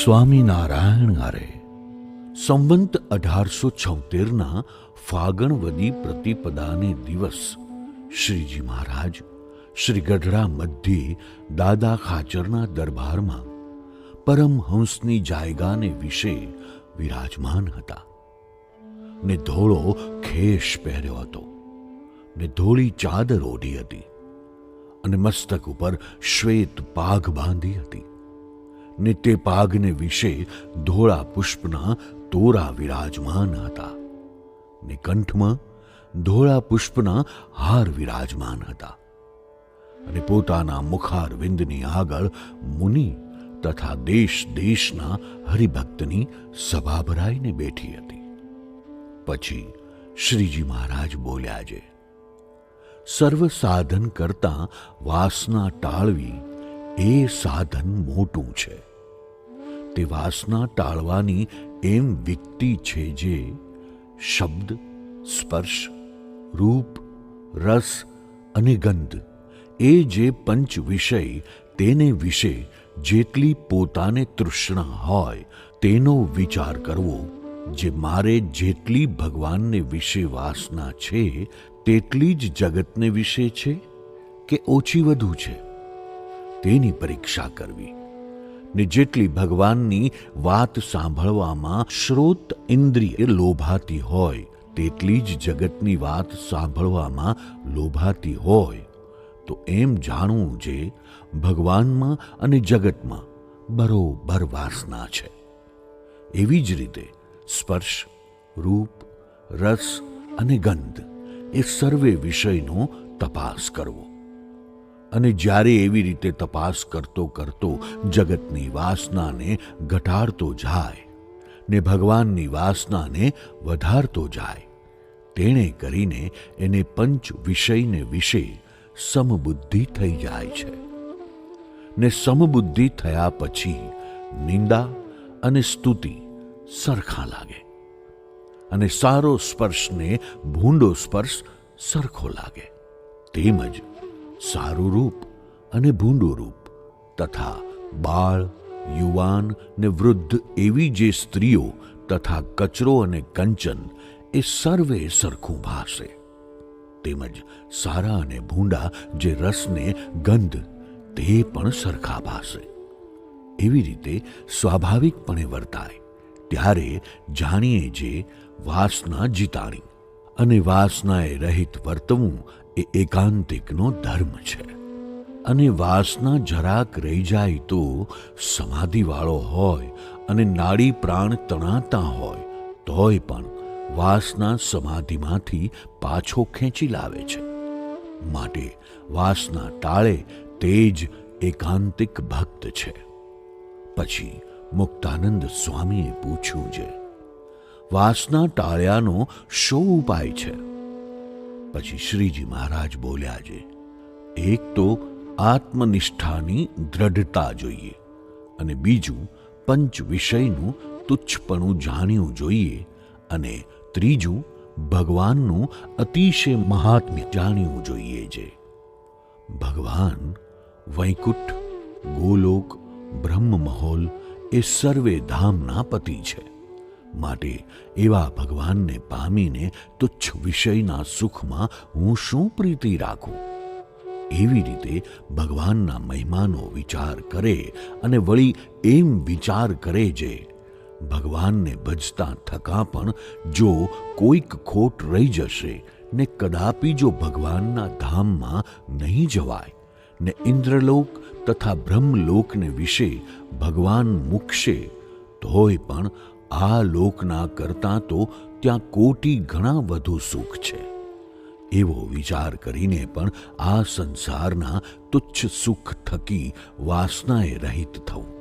સ્વામિનારાયણ આરે, સંવંત અઢારસો છોતેરના ફાગણવદી પ્રતિપદાને દિવસ શ્રીજી મહારાજ શ્રી ગઢડા મધ્યે દાદા ખાચરના દરબારમાં પરમહંસની જાયગાને વિશે વિરાજમાન હતા. ને ધોળો ખેશ પહેર્યો હતો, ને ધોળી ચાદર ઓઢી હતી અને મસ્તક ઉપર શ્વેત પાઘ બાંધી હતી. ને તે પાગને વિશે ધોળા પુષ્પના તોરા વિરાજમાન હતા. ને કંઠમાં ધોળા પુષ્પના હાર વિરાજમાન હતા. અને પોતાના મુખાર વિંદની આગળ મુનિ તથા દેશ દેશના હરિભક્તની સભા ભરાઈને બેઠી હતી. પછી શ્રીજી મહારાજ બોલ્યા છે સર્વ સાધન કરતા વાસના ટાળવી એ સાધન મોટું છે. તે વાસના ટાળવાની એમ વ્યક્તિ છે જે શબ્દ, સ્પર્શ, રૂપ, રસ અને ગંધ, એ જે પંચ વિષય, તેને વિશે જેટલી પોતાને તૃષ્ણા હોય, તેનો વિચાર કરવો, જે મારે જેટલી ભગવાનને વિશે વાસના છે, તેટલી જ જગતને વિશે છે કે ઓછી વધુ છે? તેની પરીક્ષા કરવી. ને જેટલી ભગવાનની વાત સાંભળવામાં શ્રોત ઇન્દ્રિય લોભાતી હોય, તેટલી જ જગતની વાત સાંભળવામાં લોભાતી હોય. તો એમ જાણવું જે ભગવાનમાં અને જગતમાં બરોબર વાસના છે. એવી જ રીતે સ્પર્શ, રૂપ, રસ અને ગંધ એ સર્વે વિષયનો તપાસ કરવો. અને જ્યારે એવી રીતે તપાસ કરતો કરતો જગતની વાસનાને ઘટાડતો જાય ને ભગવાનની વાસનાને વધારતો જાય, તેણે કરીને એને પંચ વિષયને વિશે સમબુદ્ધિ થઈ જાય છે. ને સમબુદ્ધિ થયા પછી નિંદા અને સ્તુતિ સરખા લાગે અને સારો સ્પર્શને ભૂંડો સ્પર્શ સરખો લાગે. તેમજ સારું રૂપ અને ભૂંડું રૂપ તથા બાળ, યુવાન ને વૃદ્ધ એવી જે સ્ત્રીઓ તથા કચરો અને કંચન એ સર્વે સરખું ભાસે. તેમજ સારા અને ભૂંડા જે રસને ગંધ તે પણ સરખા ભાસે. એવી રીતે સ્વાભાવિકપણે વર્તાય ત્યારે જાણીએ જે વાસના જીતાણી અને વાસનાએ રહિત વર્તવું એ એકાંતિકનો ધર્મ છે. અને વાસના જરાક રહી જાય તો સમાધિવાળો હોય અને નાડી પ્રાણ તણાતા હોય, તોય પણ વાસના સમાધિમાંથી પાછો ખેંચી લાવે છે. માટે વાસના ટાળે તે જ એકાંતિક ભક્ત છે. પછી મુક્તાનંદ સ્વામીએ પૂછ્યું છે, વાસના ટાળ્યાનો શો ઉપાય છે? પછી શ્રીજી મહારાજ બોલ્યા છે, એક તો આત્મનિષ્ઠાની દ્રઢતા જોઈએ અને બીજું પંચ વિષયનું તુચ્છપણું જાણ્યું જોઈએ અને ત્રીજું ભગવાનનું અતિશય મહાત્મ્ય જાણ્યું જોઈએ છે. ભગવાન, વૈકુંઠ, ગોલોક બ્રહ્મ મહોલ એ સર્વે ધામના પતિ છે. માટે એવા ભગવાનને પામીને તુચ્છ વિષયના સુખમાં હું શું પ્રીતિ રાખું? એવી રીતે ભગવાનના મહિમાનો વિચાર કરે અને વળી એમ વિચાર કરે જે, ભગવાનને ભજતા થકા પણ જો કોઈક ખોટ રહી જશે, ને કદાપી જો ભગવાનના ધામમાં નહીં જવાય, ને ઇન્દ્રલોક તથા બ્રહ્મલોકને વિશે ભગવાન મૂકશે, તોય પણ આ લોકના કરતાં તો ત્યાં કોટી ઘણા વધુ સુખ છે. એવો વિચાર કરીને પણ આ સંસારના તુચ્છ સુખ થકી વાસનાએ રહિત થવું.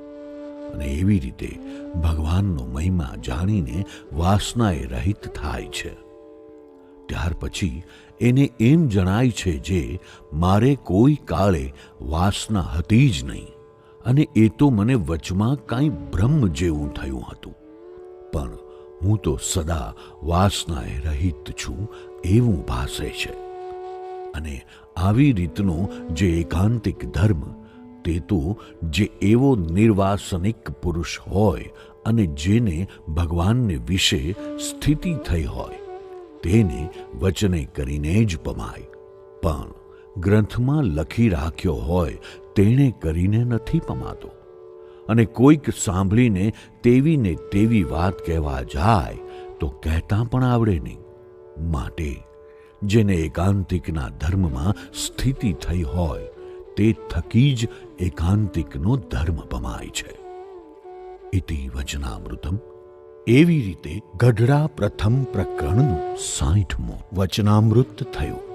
અને એવી રીતે ભગવાનનો મહિમા જાણીને વાસનાએ રહિત થાય છે. ત્યાર પછી એને એમ જણાય છે જે મારે કોઈ કાળે વાસના હતી જ નહીં. અને એ તો મને વચમાં કાંઈ બ્રહ્મ જેવું થયું હતું. પણ હું તો સદા વાસનાએ રહિત છું એવું ભાસે છે. અને આવી રીતનો જે એકાંતિક ધર્મ, તે તો જે એવો નિર્વાસનિક પુરુષ હોય અને જેને ભગવાનને વિશે સ્થિતિ થઈ હોય, તેને વચને કરીને જ પમાય. પણ ગ્રંથમાં લખી રાખ્યો હોય, તેણે કરીને નથી પમાતો. અને કોઈક સાંભળીને તેવી ને તેવી વાત કહેવા જાય, તો કહેતા પણ આવડે નહીં. માટે જેને એકાંતિકના ધર્મમાં સ્થિતિ થઈ હોય, તે થકી જ એકાંતિકનો ધર્મ પમાય છે. ઇતિ વચનામૃતમ. એવી રીતે ગઢડા પ્રથમ પ્રકરણનું સાઠમું વચનામૃત થયું.